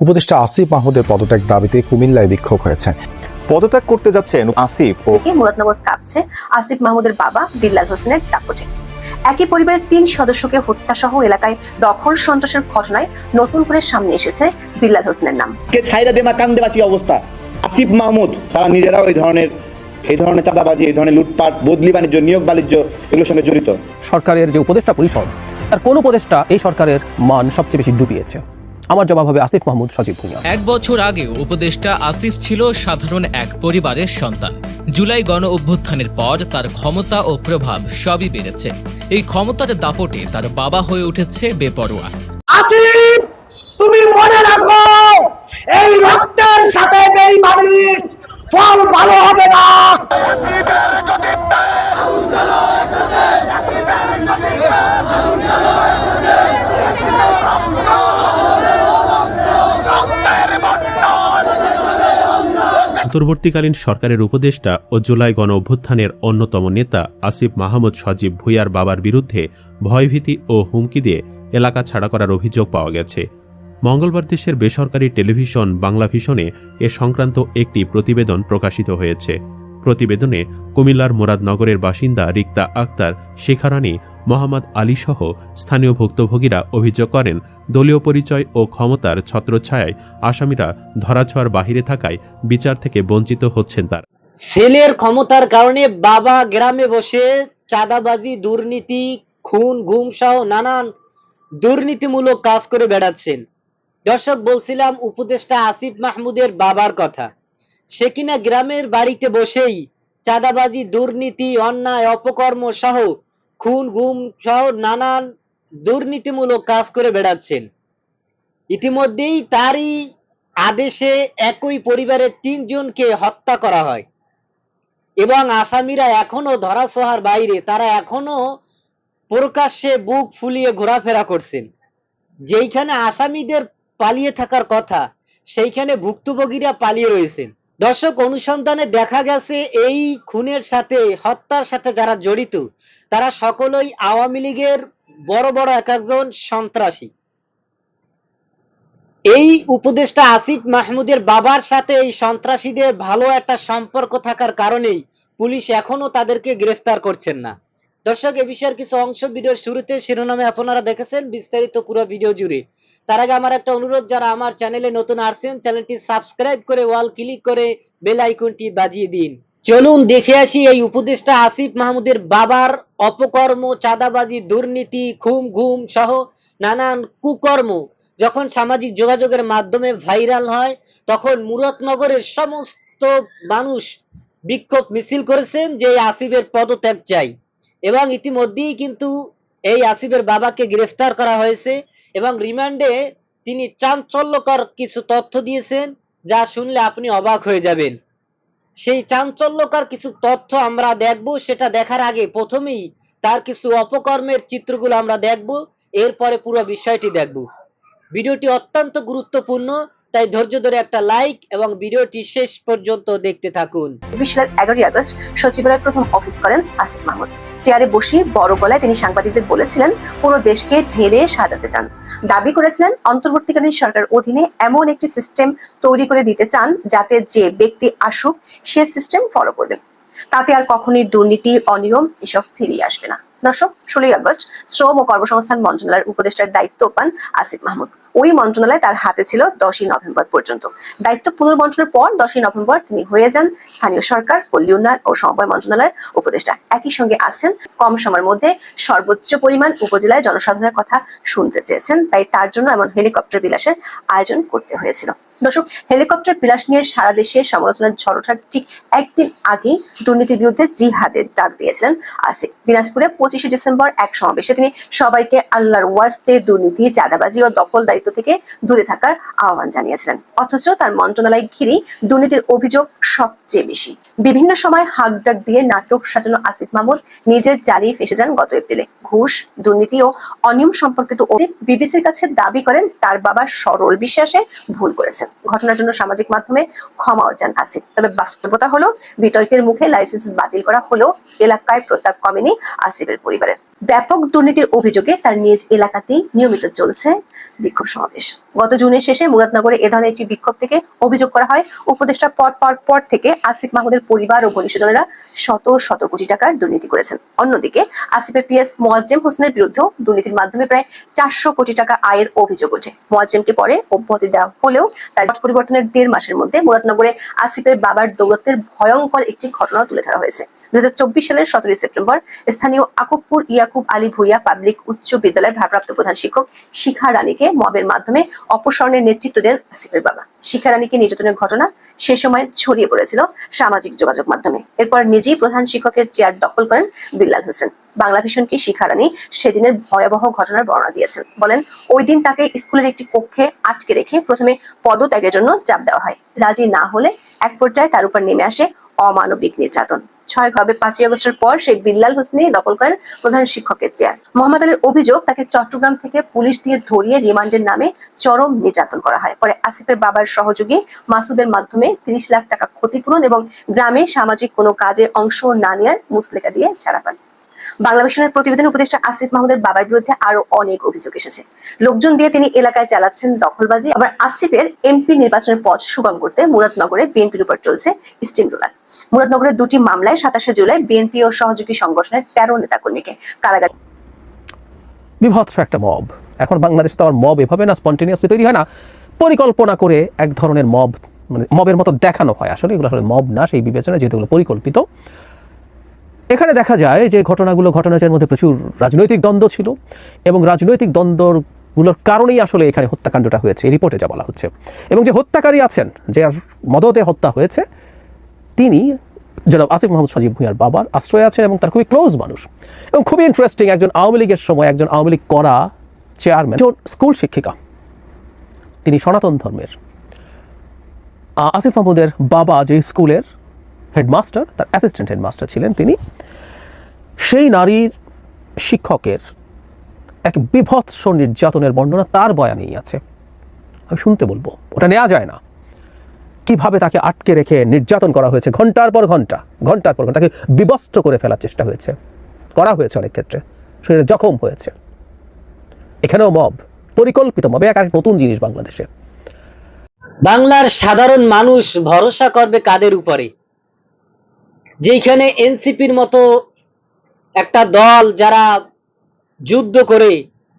উপদেষ্টা আসিফ মাহমুদের পদত্যাগ দাবিতে কুমিল্লায় বিক্ষোভ হয়েছে। পদত্যাগ করতে যাচ্ছেন আসিফ ও মুরাদনগর কাঁপছে আসিফ মাহমুদের বাবা বিল্লাল হোসেনের দাপটে। একই পরিবারের তিন সদস্যকে হত্যা সহ এলাকায় দখল সন্ত্রাসের ঘটনায় নতুন করে সামনে এসেছে বিল্লাল হোসেনের নাম। কে ছাইরা দেমা কান বাঁচি অবস্থা? আসিফ মাহমুদ তারা নিজেরাও এই ধরনের এই ধরনের চাঁদাবাজি এই ধরনের লুটপাট বদলি বাণিজ্য নিয়োগ বাণিজ্য এগুলোর সঙ্গে জড়িত। সরকারের যে উপদেষ্টা পরিষদ তার কোন উপদেষ্টা এই সরকারের মান সবচেয়ে বেশি ডুবিয়েছে? আমার জবাব হবে আসিফ মাহমুদ সজীব ভুঁইয়া এক বছর আগে উপদেষ্টা আসিফ ছিল সাধারণ এক পরিবারের সন্তান। জুলাই গণ অভ্যুত্থানের পর তার ক্ষমতা ও প্রভাব সবই বেড়েছে। এই ক্ষমতার দাপটে তার বাবা হয়ে উঠেছে বেপরোয়া। আসিফ তুমি মনে রাখো এই রক্তের অন্তর্বর্তীকালীন সরকারের উপদেষ্টা ও জুলাই গণ অভ্যুত্থানের অন্যতম নেতা আসিফ মাহমুদ সজীব ভুইয়ার বাবার বিরুদ্ধে ভয়ভীতি ও হুমকি দিয়ে এলাকা ছাড়া করার অভিযোগ পাওয়া গেছে। মঙ্গলবার দেশের বেসরকারি টেলিভিশন বাংলা ভিশনে এ সংক্রান্ত একটি প্রতিবেদন প্রকাশিত হয়েছে। প্রতিবেদনে কুমিল্লার মুরাদনগরের বাসিন্দা রিক্তা আক্তার শেখারানী মোহাম্মদ আলী সহ স্থানীয় ভুক্তভোগীরা অভিযোগ করেন, দলীয় পরিচয় ও ক্ষমতার ছত্রছায়ায় আসামিরা ধরাছোঁয়ার বাহিরে থাকায় বিচার থেকে বঞ্চিত হচ্ছেন তারা। ছেলের ক্ষমতার কারণে বাবা গ্রামে বসে চাঁদাবাজি, দুর্নীতি, খুন ঘুম সহ নানান দুর্নীতিমূলক কাজ করে বেড়াচ্ছেন। দর্শক, বলছিলাম উপদেষ্টা আসিফ মাহমুদের বাবার কথা। সে কিনা গ্রামের বাড়িতে বসেই চাঁদাবাজি, দুর্নীতি, অন্যায়, অপকর্ম সহ খুন ঘুম সহ নানান দুর্নীতিমূলক কাজ করে বেড়াচ্ছেন। ইতিমধ্যেই তারই আদেশে একই পরিবারের তিনজনকে হত্যা করা হয়। এবং আসামিরা এখনও ধরাছোঁয়ার বাইরে, তারা এখনও প্রকাশ্যে বুক ফুলিয়ে ঘোরাফেরা করছেন। যেইখানে আসামিদের পালিয়ে থাকার কথা, সেইখানে ভুক্তভোগীরা পালিয়ে রয়েছেন। দর্শক, অনুসন্ধানে দেখা গেছে এই খুনের সাথে, হত্যার সাথে যারা জড়িত তারা সকলেই আওয়ামী লীগের বড় বড় এক একজন সন্ত্রাসী। এই উপদেষ্টা আসিফ মাহমুদের বাবার সাথে এই সন্ত্রাসীদের ভালো একটা সম্পর্ক থাকার কারণেই পুলিশ এখনও তাদেরকে গ্রেফতার করছেন না। দর্শক, এ বিষয়ের কিছু অংশ ভিডিওর শুরুতে শিরোনামে আপনারা দেখেছেন, বিস্তারিত পুরো ভিডিও জুড়ে। তার আগে আমার একটা অনুরোধ, যারা আমার চ্যানেলে নতুন আসছেন, চ্যানেলটি সাবস্ক্রাইব করে ওয়াল ক্লিক করে বেল আইকনটি বাজিয়ে দিন। চলুন দেখে আসি এই উপদেষ্টা আসিফ মাহমুদের বাবার অপকর্ম, চাঁদাবাজি, দুর্নীতি, খুম ঘুম সহ নানান কুকর্ম। যখন সামাজিক যোগাযোগের মাধ্যমে ভাইরাল হয়, তখন মুরাদনগরের সমস্ত মানুষ বিক্ষোভ মিছিল করেছেন যে আসিফের পদত্যাগ চাই। এবং ইতিমধ্যেই কিন্তু এই আসিফের বাবাকে গ্রেফতার করা হয়েছে এবং রিমান্ডে তিনি চাঞ্চল্যকর কিছু তথ্য দিয়েছেন, যা শুনলে আপনি অবাক হয়ে যাবেন। সেই চাঞ্চল্যকার কিছু তথ্য আমরা দেখব, সেটা দেখার আগে প্রথমেই তার কিছু অপকর্মের চিত্রগুলো আমরা দেখব, এরপরে পুরো বিষয়টি দেখব। ভিডিওটি অত্যন্ত গুরুত্বপূর্ণ, তাই ধৈর্য ধরে একটা লাইক এবং ভিডিওটি শেষ পর্যন্ত দেখতে থাকুন। সালের এগারোই আগস্ট সচিবালয়ে প্রথম অফিস করেন আসিফ মাহমুদ। চেয়ারে বসে বড় গলায় তিনি সাংবাদিকদের বলেছিলেন পুরো দেশকে ঢেলে সাজাতে চান। দাবি করেছিলেন, অন্তর্বর্তীকালীন সরকার অধীনে এমন একটি সিস্টেম তৈরি করে দিতে চান যাতে যে ব্যক্তি আসুক, সে সিস্টেম ফলো করবেন তাতে আর কখনই দুর্নীতি, অনিয়ম এসব ফিরিয়ে আসবে না। দর্শক, ষোলোই আগস্ট শ্রম ও কর্মসংস্থান মন্ত্রণালয়ের উপদেষ্টার দায়িত্ব পান আসিফ মাহমুদ। ওই মন্ত্রণালয় তার হাতে ছিল দশই নভেম্বর পর্যন্ত। দায়িত্ব পুনর্বন্টনের পর দশই নভেম্বর তিনি হয়ে যান স্থানীয় সরকার, পল্লী উন্নয়ন ও সমবায় মন্ত্রণালয়ের উপদেষ্টা। একই সঙ্গে আছেন কম সময়ের মধ্যে সর্বোচ্চ পরিমাণ উপজেলায় জনসাধারণের কথা শুনতে চেয়েছেন, তাই তার জন্য এমন হেলিকপ্টার বিলাসের আয়োজন করতে হয়েছিল। দর্শক, হেলিকপ্টার বিলাস নিয়ে সারা দেশে সমালোচনার ঝড় ওঠার ঠিক একদিন আগেই দুর্নীতির বিরুদ্ধে জিহাদের ডাক দিয়েছিলেন আসিফ। দিনাজপুরে পঁচিশে ডিসেম্বর এক সমাবেশে তিনি সবাইকে আল্লাহর ওয়াস্তে দুর্নীতি, চাঁদাবাজি ও দখল দায়িত্ব থেকে দূরে থাকার আহ্বান জানিয়েছিলেন। অথচ তার মন্ত্রণালয় ঘিরেই দুর্নীতির অভিযোগ সবচেয়ে বেশি। বিভিন্ন সময় হাক ডাক দিয়ে নাটক সাজানো আসিফ মাহমুদ নিজের জারিয়ে ফেসে যান গত এপ্রিলে। ঘুষ, দুর্নীতি ও অনিয়ম সম্পর্কিত বিবিসির কাছে দাবি করেন তার বাবা সরল বিশ্বাসে ভুল করেছেন। ঘটনার জন্য সামাজিক মাধ্যমে ক্ষমাও চান আসিফ। তবে বাস্তবতা হলো, বিতর্কের মুখে লাইসেন্স বাতিল করা হলো এলাকায় প্রতাপ কমেনি আসিফের পরিবারের। ব্যাপক দুর্নীতির অভিযোগে তার নিজ এলাকাতেই নিয়মিত চলছে বিক্ষোভ সমাবেশ। গত জুনের শেষে মুরাদনগরে এ ধরনের একটি বিক্ষোভ থেকে অভিযোগ করা হয়, উপদেষ্টা পদ পাওয়ার পর থেকে আসিফ মাহমুদের পরিবার ও ঘনিষ্ঠজনেরা শত শত কোটি টাকার দুর্নীতি করেছেন। অন্যদিকে আসিফের পিএস মোয়াজ্জেম হোসেনের বিরুদ্ধেও দুর্নীতির মাধ্যমে প্রায় চারশো কোটি টাকা আয়ের অভিযোগ ওঠে। মোয়াজ্জেমকে পরে অব্যাহতি দেওয়া হলেও তার পরিবর্তনের দেড় মাসের মধ্যে মুরাদনগরে আসিফের বাবার দৌরত্বের ভয়ঙ্কর একটি ঘটনা তুলে ধরা হয়েছে। দুই সালের সতেরোই সেপ্টেম্বর স্থানীয় ইয়াকুব আলী ভুইয়া পাবলিক উচ্চ বিদ্যালয়ের ভারপ্রাপ্ত প্রধান শিক্ষক শিখা রানীকে মবের মাধ্যমে অপসারণের নেতৃত্ব দেন আসিফের বাবা। শিখা রানীকে নির্যাতনের ঘটনা সে সময় ছড়িয়ে পড়েছিল সামাজিক যোগাযোগ মাধ্যমে। এরপর নিজেই প্রধান শিক্ষকের চেয়ার দখল করেন বিল্লাল হোসেন। বাংলা ভীষণকে শিখা রানী সেদিনের ভয়াবহ ঘটনার বর্ণনা দিয়েছেন। বলেন, ওই দিন তাকে স্কুলের একটি কক্ষে আটকে রেখে প্রথমে পদত্যাগের জন্য চাপ দেওয়া হয়। রাজি না হলে এক পর্যায়ে তার উপর নেমে আসে অমানবিক নির্যাতন। ছয় কবে পাঁচই আগস্টের পর সেই বিল্লাল হোসেনি দখল করেন প্রধান শিক্ষকের চেয়ার। মোহাম্মদ আলীর অভিযোগ, তাকে চট্টগ্রাম থেকে পুলিশ দিয়ে ধরিয়ে রিমান্ডের নামে চরম নির্যাতন করা হয়। পরে আসিফের বাবার সহযোগী মাসুদের মাধ্যমে তিরিশ লাখ টাকা ক্ষতিপূরণ এবং গ্রামে সামাজিক কোনো কাজে অংশ না নেওয়ার মুসলেকা দিয়ে ছাড়া পান। বাংলা মিশনের প্রতিবেদন উপদেষ্টা আসিফ মাহমুদের বাবার বিরুদ্ধে আরও অনেক অভিযোগ এসেছে। লোকজন দিয়ে তিনি এলাকায় চালাচ্ছেন দখলবাজি। আবার আসিফের এমপি নির্বাচনের পথ সুগম করতে মুরাদনগরে বিএনপির উপর চলছে স্টিম রোলার। মুরাদনগরের দুটি মামলায় সাতাশে জুলাই বিএনপি ও সহযোগী সংগঠনের তেরো নেতাকর্মীকে কারাগার বিভৎস একটা মব। এখন বাংলাদেশে তো আর মব এভাবে না, স্পন্টেনিয়াসলি তৈরি হয় না। পরিকল্পনা করে এক ধরনের মব মানে মবের মতো দেখানো হয়। আসলে এগুলো আসলে মব না, সেই বিবেচনা যেহেতু পরিকল্পিত। এখানে দেখা যায় যে ঘটনাগুলো ঘটনার মধ্যে প্রচুর রাজনৈতিক দ্বন্দ্ব ছিল এবং রাজনৈতিক দ্বন্দ্বগুলোর কারণেই আসলে এখানে হত্যাকাণ্ডটা হয়েছে রিপোর্টে যা বলা হচ্ছে। এবং যে হত্যাকারী আছেন, যে মদতে হত্যা হয়েছে, তিনি জনাব আসিফ মোহাম্মদ সাজিব ভুঁইয়ার বাবার আশ্রয় আছেন এবং তার খুবই ক্লোজ মানুষ। এবং খুবই ইন্টারেস্টিং একজন আওয়ামী লীগের সময় একজন আওয়ামী লীগ করা চেয়ারম্যান স্কুল শিক্ষিকা। তিনি সনাতন ধর্মের। আসিফ মাহমুদের বাবা যে স্কুলের হেডমাস্টার, তার অ্যাসিস্ট্যান্ট হেডমাস্টার ছিলেন তিনি। সেই নারীর শিক্ষকের এক বিভৎস নির্যাতনের বর্ণনা তার বয়ানেই আছে। আমি শুনতে বলব, ওটা নেওয়া যায় না। কীভাবে তাকে আটকে রেখে নির্যাতন করা হয়েছে, ঘণ্টার পর ঘণ্টা, ঘণ্টার পর ঘণ্টা, তাকে বিবস্ত্র করে ফেলার চেষ্টা হয়েছে। করা হয়েছে অনেক ক্ষেত্রে, শরীরে জখম হয়েছে। এখানেও মব, পরিকল্পিত মবে, এক এক নতুন জিনিস বাংলাদেশে। বাংলার সাধারণ মানুষ ভরসা করবে কাদের উপরে? যেখানে এনসিপির মতো একটা দল যারা যুদ্ধ করে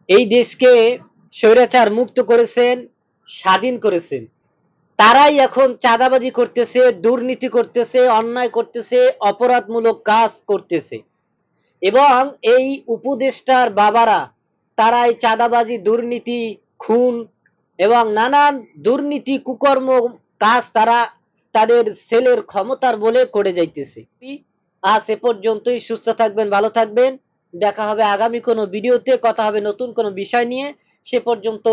এই দেশকে স্বৈরাচার মুক্ত করেছেন, স্বাধীন করেছেন, তারাই এখন চাঁদাবাজি করতেছে, দুর্নীতি করতেছে, অন্যায় করতেছে, অপরাধমূলক কাজ করতেছে। এবং এই উপদেষ্টার বাবারা, তারাই চাঁদাবাজি, দুর্নীতি, খুন এবং নানান দুর্নীতি, কুকর্ম কাজ তারা তাদের সেলের ক্ষমতার বলে করে যাইতেছে। আজ এ পর্যন্তই। সুস্থ থাকবেন, ভালো থাকবেন। দেখা হবে আগামী কোনো ভিডিওতে। কথা হবে নতুন কোনো বিষয় নিয়ে। সে পর্যন্ত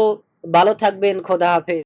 ভালো থাকবেন। খোদা হাফেজ।